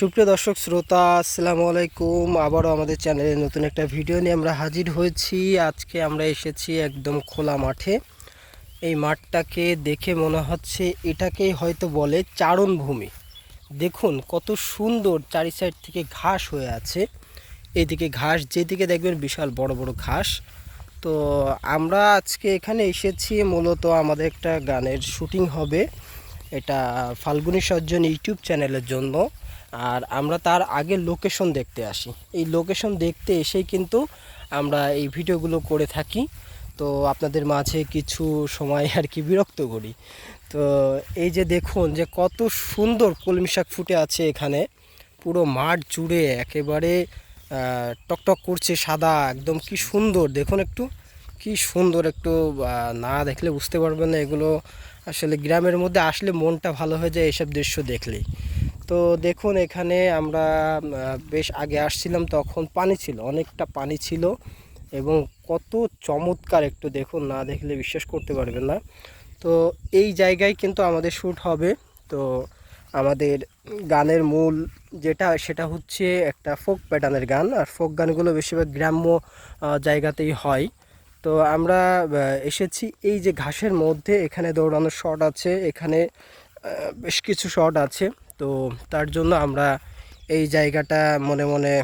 সুপ্রিয় দর্শক, শ্রোতা, আসসালামু আলাইকুম। আবারও আমাদের চ্যানেলে নতুন একটা ভিডিও নিয়ে আমরা হাজির হয়েছি। আজকে আমরা এসেছি একদম খোলা মাঠে। এই মাঠটাকে দেখে মনে হচ্ছে এটাকেই হয়তো বলে চারণভূমি। দেখুন কত সুন্দর চারি সাইড থেকে ঘাস হয়ে আছে। এদিকে ঘাস, যেদিকে দেখবেন বিশাল বড় বড় ঘাস। তো আমরা আজকে এখানে এসেছি, মূলত আমাদের একটা গানের শুটিং হবে। এটা ফাল্গুনী সজ্জন ইউটিউব চ্যানেলের জন্য। আর আমরা তার আগে লোকেশন দেখতে আসি। এই লোকেশন দেখতে এসেই কিন্তু আমরা এই ভিডিওগুলো করে থাকি। তো আপনাদের মাঝে কিছু সময় আর কি বিরক্ত করি। তো এই যে দেখুন যে কত সুন্দর কলমি শাক ফুটে আছে এখানে। পুরো মাঠ জুড়ে একেবারে টকটক করছে সাদা, একদম কি সুন্দর। দেখুন একটু, কি সুন্দর একটু না দেখলে বুঝতে পারবেন না এগুলো। আসলে গ্রামের মধ্যে আসলে মনটা ভালো হয়ে যায় এসব দৃশ্য দেখলেই। তো দেখুন, এখানে আমরা বেশ আগে আসছিলাম, তখন পানি ছিল, অনেকটা পানি ছিল এবং কত চমৎকার একটু দেখুন, না দেখলে বিশ্বাস করতে পারবেন না। তো এই জায়গায় কিন্তু আমাদের শ্যুট হবে। তো আমাদের গানের মূল যেটা, সেটা হচ্ছে একটা ফোক প্যাটার্নের গান, আর ফোক গানগুলো বেশিরভাগ গ্রাম্য জায়গাতেই হয়। তো আমরা এসেছি এই যে ঘাসের মধ্যে, এখানে দৌড়ানোর শট আছে, এখানে বেশ কিছু শট আছে। তো তার জন্য আমরা এই জায়গাটা মনে মনে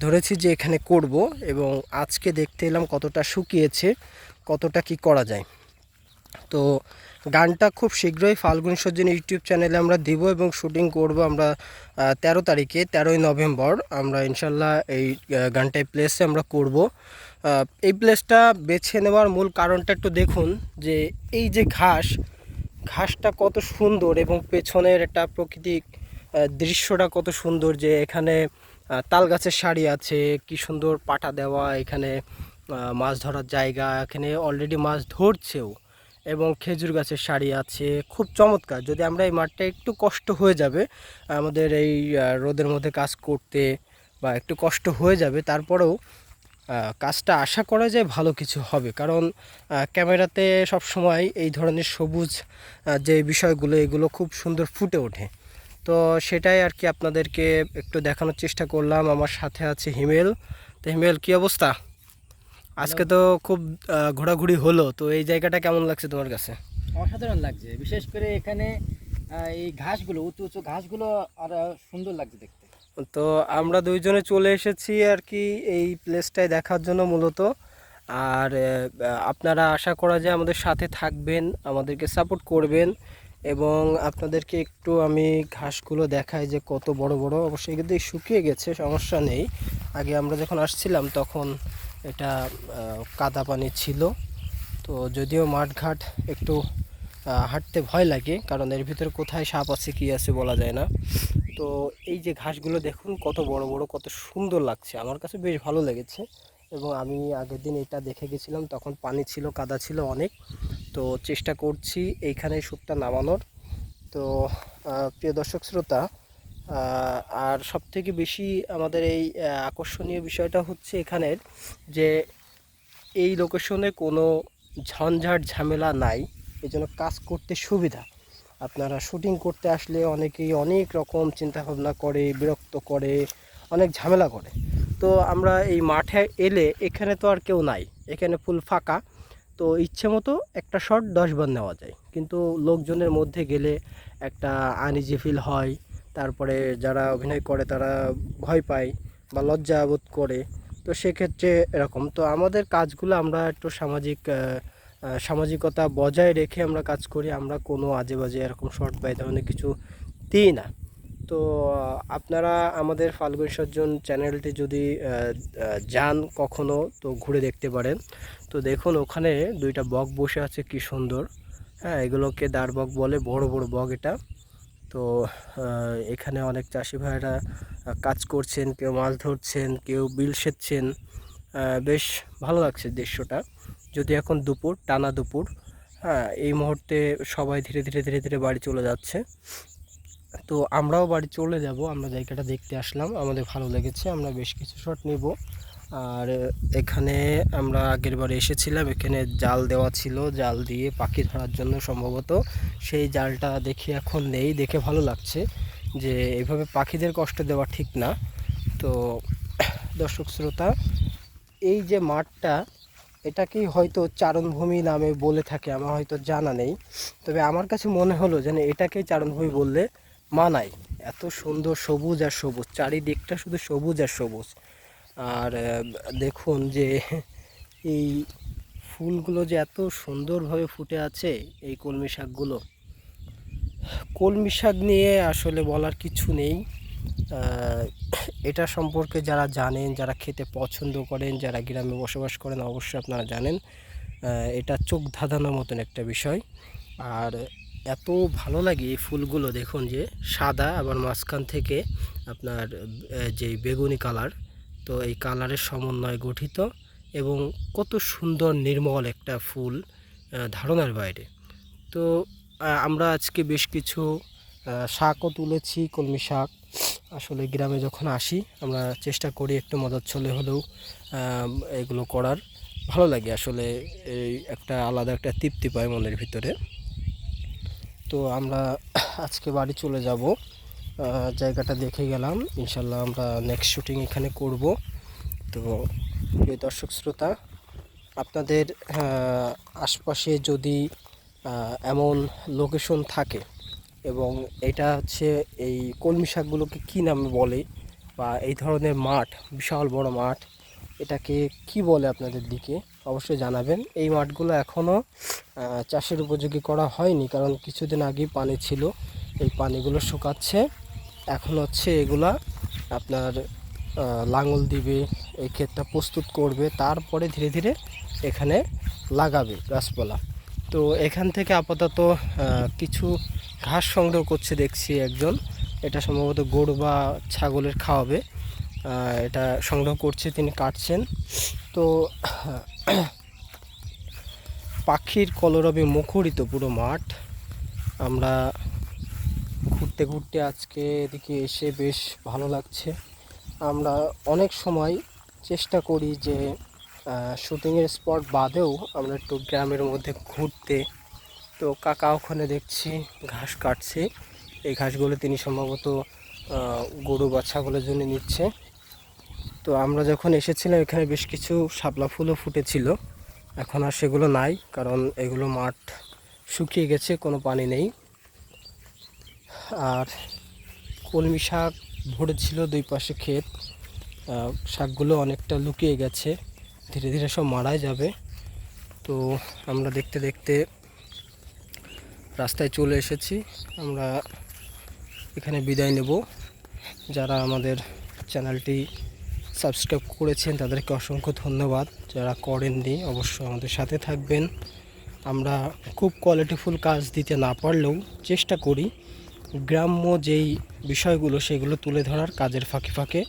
ধরেছি যে এখানে করব এবং আজকে দেখতে এলাম কতটা শুকিয়েছে কতটা কি করা যায়। তো গানটা খুব শীঘ্রই ফাল্গুন সজ্জন ইউটিউব চ্যানেলে আমরা দিব এবং শুটিং করব আমরা তেরো তারিখে তেরোই নভেম্বর। আমরা ইনশাল্লাহ এই আহ, গানটাই প্লেসে আমরা করব। এই প্লেসটা বেছে নেওয়ার মূল কারণটা একটু দেখুন যে এই যে ঘাস ঘাসটা কত সুন্দর এবং পেছনের একটা প্রাকৃতিক দৃশ্যটা কত সুন্দর যে এখানে তাল গাছের শাড়ি আছে, কি সুন্দর পাটা দেওয়া, এখানে মাছ ধরার জায়গা, এখানে অলরেডি মাছ ধরছেও এবং খেজুর গাছের শাড়ি আছে, খুব চমৎকার। যদি আমরা এই মাঠটা একটু কষ্ট হয়ে যাবে, আমাদের এই রোদের মধ্যে কাজ করতে বা একটু কষ্ট হয়ে যাবে, তারপরেও কাজটা আশা করা যায় ভালো কিছু হবে। কারণ ক্যামেরাতে সব সময় এই ধরনের সবুজ যে বিষয়গুলো এগুলো খুব সুন্দর ফুটে ওঠে। তো সেটাই আর কি আপনাদেরকে একটু দেখানোর চেষ্টা করলাম। আমার সাথে আছে হিমেল। তো হিমেল কি অবস্থা? আজকে তো খুব ঘোরাঘুরি হলো। তো এই জায়গাটা কেমন লাগছে তোমার কাছে? অসাধারণ লাগছে। বিশেষ করে এখানে এই ঘাসগুলো উঁচু উঁচু ঘাসগুলো আর সুন্দর লাগছে দেখতে। তো আমরা দুইজনে চলে এসেছি আর কি এই প্লেসটায় দেখার জন্য মূলত। আর আপনারা আশা করা যায় আমাদের সাথে থাকবেন, আমাদেরকে সাপোর্ট করবেন এবং আপনাদেরকে একটু আমি ঘাসগুলো দেখাই যে কত বড় বড়। অবশ্যই কিন্তু শুকিয়ে গেছে, সমস্যা নেই। আগে আমরা যখন আসছিলাম তখন এটা কাদা পানি ছিল। তো যদিও মাঠঘাট একটু হাঁটতে ভয় লাগে, কারণ এর ভিতরে কোথায় সাপ আছে, কি আছে বলা যায় না। তো এই যে ঘাসগুলো দেখুন, কত বড় বড়, কত সুন্দর লাগছে। আমার কাছে বেশ ভালো লেগেছে এবং আমি আগের দিন এটা দেখে গেছিলাম, তখন পানি ছিল, কাদা ছিল অনেক। তো চেষ্টা করছি এইখানে শ্যুটটা নামানোর। তো প্রিয় দর্শক শ্রোতা আর সবথেকে বেশি আমাদের এই আকর্ষণীয় বিষয়টা হচ্ছে এখানের যে এই লোকেশনে কোনো ঝঞ্ঝাট ঝামেলা নাই এই জন্য কাজ করতে সুবিধা। আপনারা শুটিং করতে আসলে অনেকেই অনেক রকম চিন্তাভাবনা করে, বিরক্ত করে, অনেক ঝামেলা করে। তো আমরা এই মাঠে এলে এখানে তো আর কেউ নাই, এখানে ফুল ফাঁকা। তো ইচ্ছে মতো একটা শট দশবার নেওয়া যায়। কিন্তু লোকজনের মধ্যে গেলে একটা আনইজি ফিল হয়। তারপরে যারা অভিনয় করে তারা ভয় পায় বা লজ্জা বোধ করে। তো সেক্ষেত্রে এরকম। তো আমাদের কাজগুলো আমরা একটু সামাজিক সামাজিকতা বজায় রেখে আমরা কাজ করি, আমরা কোনো আজে বাজে এরকম শর্ট বা ধরনের কিছু দিই না। তো আপনারা আমাদের ফাল্গুন সজ্জন চ্যানেলটি যদি যান কখনো, তো ঘুরে দেখতে পারেন। তো দেখুন, ওখানে দুইটা বক বসে আছে, কি সুন্দর। হ্যাঁ এগুলোকে দাঁড় বক বলে, বড় বড় বক এটা। তো এখানে অনেক চাষি ভাইরা কাজ করছেন, কেউ মাছ ধরছেন, কেউ বিল সেচছেন বেশ ভালো লাগছে দৃশ্যটা। যদি এখন দুপুর, টানা দুপুর হ্যাঁ এই মুহূর্তে সবাই ধীরে ধীরে ধীরে ধীরে বাড়ি চলে যাচ্ছে। তো আমরাও বাড়ি চলে যাব, আমরা জায়গাটা দেখতে আসলাম, আমাদের ভালো লেগেছে, আমরা বেশ কিছু শট নিব। আর এখানে আমরা আগের বার এসেছিলাম, এখানে জাল দেওয়া ছিল, জাল দিয়ে পাখি ধরার জন্য সম্ভবত। সেই জালটা দেখে এখন নেই, দেখে ভালো লাগছে যে এইভাবে পাখিদের কষ্ট দেওয়া ঠিক না। তো দর্শক শ্রোতা, এই যে মাঠটা এটাকেই হয়তো চারণভূমি নামে বলে থাকে, আমার হয়তো জানা নেই। তবে আমার কাছে মনে হলো যেন এটাকেই চারণভূমি বললে মানায়। এত সুন্দর সবুজ আর সবুজ, চারিদিকটা শুধু সবুজ আর সবুজ। আর দেখুন যে এই ফুলগুলো যে এত সুন্দরভাবে ফুটে আছে এই কলমি শাকগুলো। কলমি শাক নিয়ে আসলে বলার কিছু নেই। এটা সম্পর্কে যারা জানেন, যারা খেতে পছন্দ করেন, যারা গ্রামে বসবাস করেন, অবশ্যই আপনারা জানেন। এটা চোখ ধাঁধানোর মতন একটা বিষয়। আর এত ভালো লাগে এই ফুলগুলো দেখুন যে, সাদা আবার মাঝখান থেকে আপনার যে বেগুনি কালার, তো এই কালারের সমন্বয়ে গঠিত এবং কত সুন্দর নির্মল একটা ফুল ধারণার বাইরে। তো আমরা আজকে বেশ কিছু শাকও তুলেছি, কলমি শাক। আসলে গ্রামে যখন আসি, আমরা চেষ্টা করি একটু মদত ছলে হলেও এগুলো করার। ভালো লাগে আসলে এই একটা আলাদা একটা তৃপ্তি পায় মনের ভিতরে। তো আমরা আজকে বাড়ি চলে যাব। জায়গাটা দেখে গেলাম। ইনশাল্লাহ আমরা নেক্সট শুটিং এখানে করব। তো প্রিয় দর্শক শ্রোতা, আপনাদের আশপাশে যদি এমন লোকেশন থাকে এবং এটা হচ্ছে এই কলমি শাকগুলোকে কী নামে বলে বা এই ধরনের মাঠ, বিশাল বড় মাঠ, এটাকে কি বলে আপনাদের দিকে? অবশ্যই জানাবেন। এই মাঠগুলো এখনও চাষের উপযোগী করা হয়নি কারণ কিছুদিন আগেই পানি ছিল। এই পানিগুলো শুকাচ্ছে। এখন হচ্ছে এগুলা আপনার লাঙল দিবে, এই ক্ষেতটা প্রস্তুত করবে, তারপরে ধীরে ধীরে এখানে লাগাবে গাছপালা। তো এখান থেকে আপাতত কিছু ঘাস সংগ্রহ করছে দেখছি একজন। এটা সম্ভবত গরু বা ছাগলের খাওয়াবে। এটা সংগ্রহ করছে, তিনি কাটছেন। তো পাখির কলরবে মুখরিত পুরো মাঠ। আমরা ঘুরতে ঘুরতে আজকে এদিকে এসে বেশ ভালো লাগছে। আমরা অনেক সময় চেষ্টা করি যে শুটিংয়ের স্পট বাদেও আমরা একটু গ্রামের মধ্যে ঘুরতে, তো কাকা ওখানে দেখছি ঘাস কাটছে। এই ঘাসগুলো তিনি সম্ভবত গরু বা ছাগলের জন্য নিচ্ছে। তো আমরা যখন এসেছিলাম, এখানে বেশ কিছু শাপলা ফুলও ফুটেছিল। এখন আর সেগুলো নাই, কারণ এগুলো মাঠ শুকিয়ে গেছে, কোনো পানি নেই। আর কলমি শাক ভরেছিল দুই পাশে ক্ষেত। শাকগুলো অনেকটা লুকিয়ে গেছে। ধীরে ধীরে সব মারাই যাবে। তো আমরা দেখতে দেখতে রাস্তায় চলে এসেছি। আমরা এখানে বিদায় নেব। যারা আমাদের চ্যানেলটি সাবস্ক্রাইব করেছেন, তাদেরকে অসংখ্য ধন্যবাদ। যারা করেননি, অবশ্যই আমাদের সাথে থাকবেন। আমরা খুব কোয়ালিটিফুল কাজ দিতে না পারলেও চেষ্টা করি। গ্রাম্য যেই বিষয়গুলো, সেগুলো তুলে ধরার কাজের ফাঁকে ফাঁকে।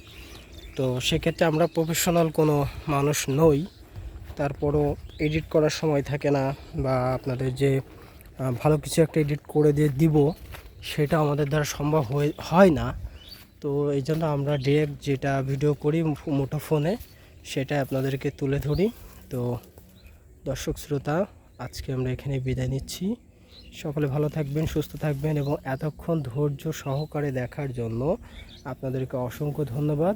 তো সেক্ষেত্রে আমরা প্রফেশনাল কোনো মানুষ নই। তারপরও এডিট করার সময় থাকে না বা আপনাদের যে ভালো কিছু একটা এডিট করে দিয়ে দিব, সেটা আমাদের দ্বারা সম্ভব হয়ে না। তো এই জন্য আমরা ডিরেক্ট যেটা ভিডিও করি মোটো ফোনে সেটা আপনাদেরকে তুলে ধরি। তো দর্শক শ্রোতা, আজকে আমরা এখানে বিদায় নিচ্ছি। সকলে ভালো থাকবেন, সুস্থ থাকবেন এবং এতক্ষণ ধৈর্য সহকারে দেখার জন্য আপনাদেরকে অসংখ্য ধন্যবাদ।